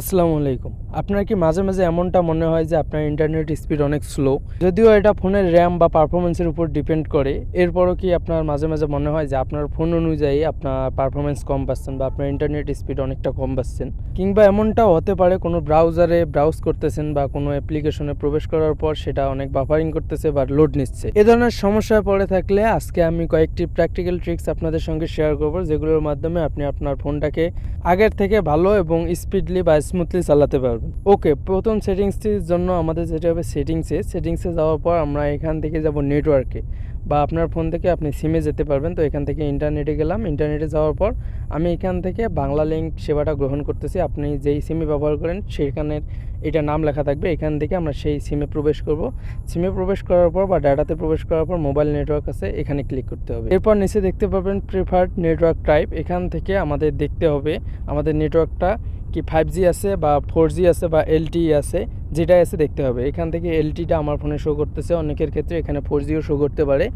আসসালামু আলাইকুম। আপনার কি মাঝে মাঝে এমনটা মনে হয় যে আপনার ইন্টারনেট স্পিড অনেক স্লো যদিও এটা ফোনের র্যাম বা পারফরমেন্সের উপর ডিপেন্ড করে, এরপরও কি আপনার মাঝে মাঝে মনে হয় যে আপনার ফোন অনুযায়ী আপনার পারফরমেন্স কম পাচ্ছেন বা আপনার ইন্টারনেট স্পিড অনেকটা কম পাচ্ছেন? কিংবা এমনটাও হতে পারে কোনো ব্রাউজারে ব্রাউজ করতেছেন বা কোনো অ্যাপ্লিকেশনে প্রবেশ করার পর সেটা অনেক বাফারিং করতেছে বা লোড নিচ্ছে। এ ধরনের সমস্যায় পড়ে থাকলে আজকে আমি কয়েকটি প্র্যাকটিক্যাল ট্রিক্স আপনাদের সঙ্গে শেয়ার করব, যেগুলোর মাধ্যমে আপনি আপনার ফোনটাকে আগের থেকে ভালো এবং স্পিডলি বা স্মুথলি চালাতে পারবেন। ওকে প্রথম সেটিংসটির জন্য আমাদের যেটা হবে সেটিংসে সেটিংসে যাওয়ার পর আমরা এখান থেকে যাব নেটওয়ার্কে বা আপনার ফোন থেকে আপনি সিমে যেতে পারবেন। তো এখান থেকে ইন্টারনেটে গেলাম। ইন্টারনেটে যাওয়ার পর আমি এখান থেকে বাংলা লিঙ্ক সেবাটা গ্রহণ করতেছি। আপনি যেই সিমে ব্যবহার করেন সেখানের এটা নাম লেখা থাকবে। এখান থেকে আমরা সেই সিমে প্রবেশ করব। সিমে প্রবেশ করার পর বা ডাটাতে প্রবেশ করার পর মোবাইল নেটওয়ার্ক আছে। এখানে ক্লিক করতে হবে। এরপর নিচে দেখতে পাবেন প্রিফার্ড নেটওয়ার্ক টাইপ এখান থেকে আমাদের দেখতে হবে আমাদের নেটওয়ার্কটা কি ফাইভ জি আছে বা ফোর জি আছে বা এলটি আছে, যেটাই আছে দেখতে হবে। এখান থেকে এলটিটা আমার ফোনে শো করতেছে, অনেকের ক্ষেত্রে এখানে ফোর জিও শো করতে পারে।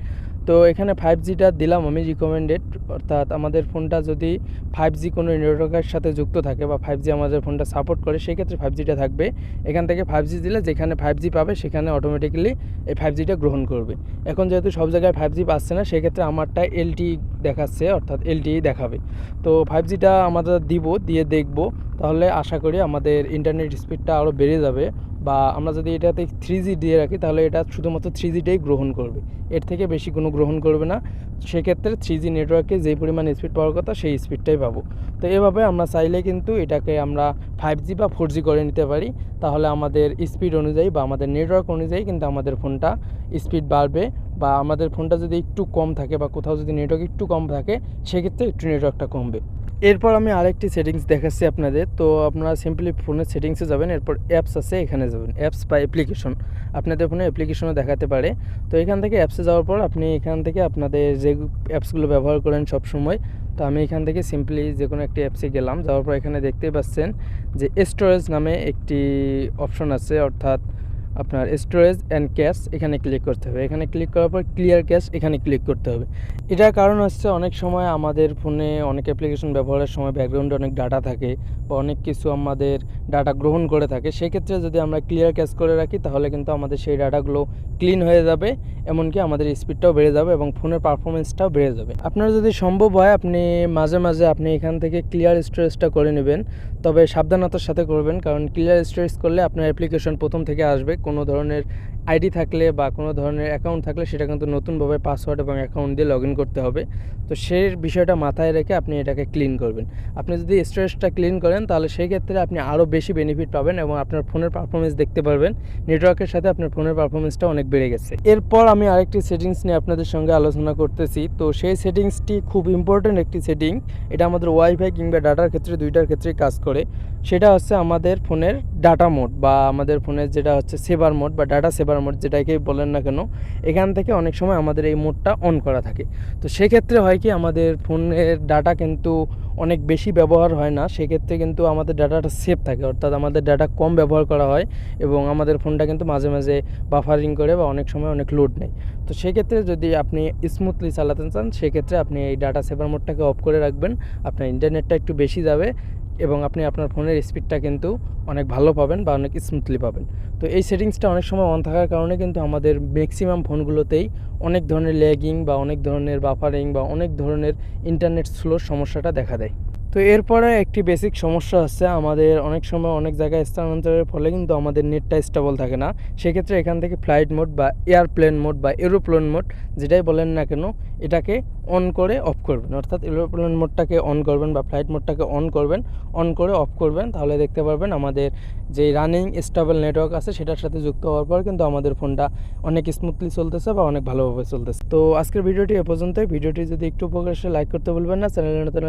তো এখানে ফাইভ জিটা দিলাম আমি রিকমেন্ডেড অর্থাৎ আমাদের ফোনটা যদি ফাইভ জি কোনো নেটওয়ার্কের সাথে যুক্ত থাকে বা ফাইভ জি আমাদের ফোনটা সাপোর্ট করে, সেক্ষেত্রে ফাইভ জিটা থাকবে। এখান থেকে ফাইভ জি দিলে যেখানে ফাইভ জি পাবে, সেখানে অটোমেটিক্যালি এই ফাইভ জিটা গ্রহণ করবে। এখন যেহেতু সব জায়গায় ফাইভ জি পাচ্ছে না, সেক্ষেত্রে আমারটা এলটি দেখাচ্ছে, অর্থাৎ এলটি দেখাবে। তো ফাইভ জিটা আমাদের দিব, দিয়ে দেখব। তাহলে আশা করি আমাদের ইন্টারনেট স্পিডটা আরও বেড়ে যাবে। বা আমরা যদি এটাতে থ্রি জি দিয়ে রাখি, তাহলে এটা শুধুমাত্র থ্রি জিটাই গ্রহণ করবে। এর থেকে বেশি কোনো গ্রহণ করবে না। সেক্ষেত্রে থ্রি জি নেটওয়ার্কে যেই পরিমাণ স্পিড পাওয়ার কথা, সেই স্পিডটাই পাবো। তো এভাবে আমরা চাইলে কিন্তু এটাকে আমরা ফাইভ জি বা ফোর জি করে নিতে পারি। তাহলে আমাদের স্পিড অনুযায়ী বা আমাদের নেটওয়ার্ক অনুযায়ী কিন্তু আমাদের ফোনটা স্পিড বাড়বে বা আমাদের ফোনটা যদি একটু কম থাকে বা কোথাও যদি নেটওয়ার্ক একটু কম থাকে, সেক্ষেত্রে একটু নেটওয়ার্কটা কমবে। এরপর আমি আরেকটি সেটিংস দেখাচ্ছি আপনাদের। তো আপনারা সিম্পলি ফোনের সেটিংসে যাবেন, এরপর অ্যাপস আছে, এখানে যাবেন। অ্যাপস বা অ্যাপ্লিকেশন আপনাদের ফোনে অ্যাপ্লিকেশনও দেখাতে পারে। তো এখান থেকে অ্যাপসে যাওয়ার পর আপনি এখান থেকে আপনাদের যে অ্যাপসগুলো ব্যবহার করেন সব সময় তো আমি এখান থেকে সিম্পলি যে কোনো একটি অ্যাপসে গেলাম। যাওয়ার পর এখানে দেখতেই পাচ্ছেন যে স্টোরেজ নামে একটি অপশন আছে, অর্থাৎ আপনার স্টোরেজ অ্যান্ড ক্যাশ এখানে ক্লিক করতে হবে। এখানে ক্লিক করার পর ক্লিয়ার ক্যাশ এখানে ক্লিক করতে হবে। এটার কারণ হচ্ছে অনেক সময় আমাদের ফোনে অনেক অ্যাপ্লিকেশন ব্যবহারের সময় ব্যাকগ্রাউন্ডে অনেক ডাটা থাকে বা অনেক কিছু আমাদের ডাটা গ্রহণ করে থাকে। সেক্ষেত্রে যদি আমরা ক্লিয়ার ক্যাশ করে রাখি, তাহলে কিন্তু আমাদের সেই ডাটাগুলো ক্লিন হয়ে যাবে, এমনকি আমাদের স্পিডটাও বেড়ে যাবে এবং ফোনের পারফরমেন্সটাও বেড়ে যাবে। আপনার যদি সম্ভব হয়, আপনি মাঝে মাঝে আপনি এখান থেকে ক্লিয়ার স্টোরেজটা করে নেবেন। তবে সাবধানতার সাথে করবেন, কারণ ক্লিয়ার স্টোরেজ করলে আপনার অ্যাপ্লিকেশন প্রথম থেকে আসবে। কোনো ধরনের আইডি থাকলে বা কোনো ধরনের অ্যাকাউন্ট থাকলে সেটা কিন্তু নতুনভাবে পাসওয়ার্ড এবং অ্যাকাউন্ট দিয়ে লগ করতে হবে। তো সেই বিষয়টা মাথায় রেখে আপনি এটাকে ক্লিন করবেন। আপনি যদি স্টোরেজটা ক্লিন করেন তাহলে সেই ক্ষেত্রে আপনি আরও বেশি বেনিফিট পাবেন এবং আপনার ফোনের পারফরমেন্স দেখতে পারবেন। নেটওয়ার্কের সাথে আপনার ফোনের পারফরমেন্সটা অনেক বেড়ে গেছে। এরপর আমি আরেকটি সেটিংস নিয়ে আপনাদের সঙ্গে আলোচনা করতেছি। তো সেই সেটিংসটি খুব ইম্পর্ট্যান্ট একটি সেটিং। এটা আমাদের ওয়াইফাই কিংবা ডাটার ক্ষেত্রে দুইটার ক্ষেত্রেই কাজ করে। সেটা হচ্ছে আমাদের ফোনের ডাটা মোড বা আমাদের ফোনের যেটা হচ্ছে সেভার মোড বা ডাটা সেভার মোড যেটাকেই বলেন না কেন, এখান থেকে অনেক সময় আমাদের এই মোডটা অন করা থাকে। তো সেক্ষেত্রে হয় কি, আমাদের ফোনের ডাটা কিন্তু অনেক বেশি ব্যবহার হয় না, সেক্ষেত্রে কিন্তু আমাদের ডাটাটা সেফ থাকে। অর্থাৎ আমাদের ডাটা কম ব্যবহার করা হয় এবং আমাদের ফোনটা কিন্তু মাঝে মাঝে বাফারিং করে বা অনেক সময় অনেক লোড নেয়। তো সেক্ষেত্রে যদি আপনি স্মুথলি চালাতে চান, সেক্ষেত্রে আপনি এই ডাটা সেভার মোডটাকে অফ করে রাখবেন। আপনার ইন্টারনেটটা একটু বেশি যাবে এবং আপনি আপনার ফোনের স্পিডটা কিন্তু অনেক ভালো পাবেন বা অনেক স্মুথলি পাবেন। তো এই সেটিংসটা অনেক সময় অন থাকার কারণে কিন্তু আমাদের ম্যাক্সিমাম ফোনগুলোতেই অনেক ধরনের ল্যাগিং বা অনেক ধরনের বাফারিং বা অনেক ধরনের ইন্টারনেট স্লোর সমস্যাটা দেখা দেয়। তো এরপরে একটি বেসিক সমস্যা হচ্ছে আমাদের অনেক সময় অনেক জায়গায় স্থানান্তরের ফলে কিন্তু আমাদের নেটটা স্টেবল থাকে না। সেক্ষেত্রে এখান থেকে ফ্লাইট মোড বা এয়ারপ্লেন মোড বা এরোপ্লেন মোড যেটাই বলেন না কেন, এটাকে অন করে অফ করবেন। অর্থাৎ এরোপ্লেন মোডটাকে অন করবেন বা ফ্লাইট মোডটাকে অন করবেন অন করে অফ করবেন, তাহলে দেখতে পারবেন আমাদের যে রানিং স্টেবল নেটওয়ার্ক আছে সেটার সাথে যুক্ত হওয়ার পর কিন্তু আমাদের ফোনটা অনেক স্মুথলি চলতেছে বা অনেক ভালোভাবে চলতেছে। তো আজকের ভিডিওটি এ পর্যন্তই। ভিডিওটি যদি একটু উপকার লাইক করতে বলবেন না। চ্যানেলে নতুন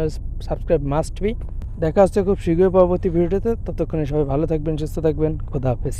সাবস্ক্রাইব মাস্ট বি দেখা হচ্ছে খুব শীঘ্রই পরবর্তী ভিডিওতে। ততক্ষণে সবাই ভালো থাকবেন, সুস্থ থাকবেন, খোদা হাফেজ।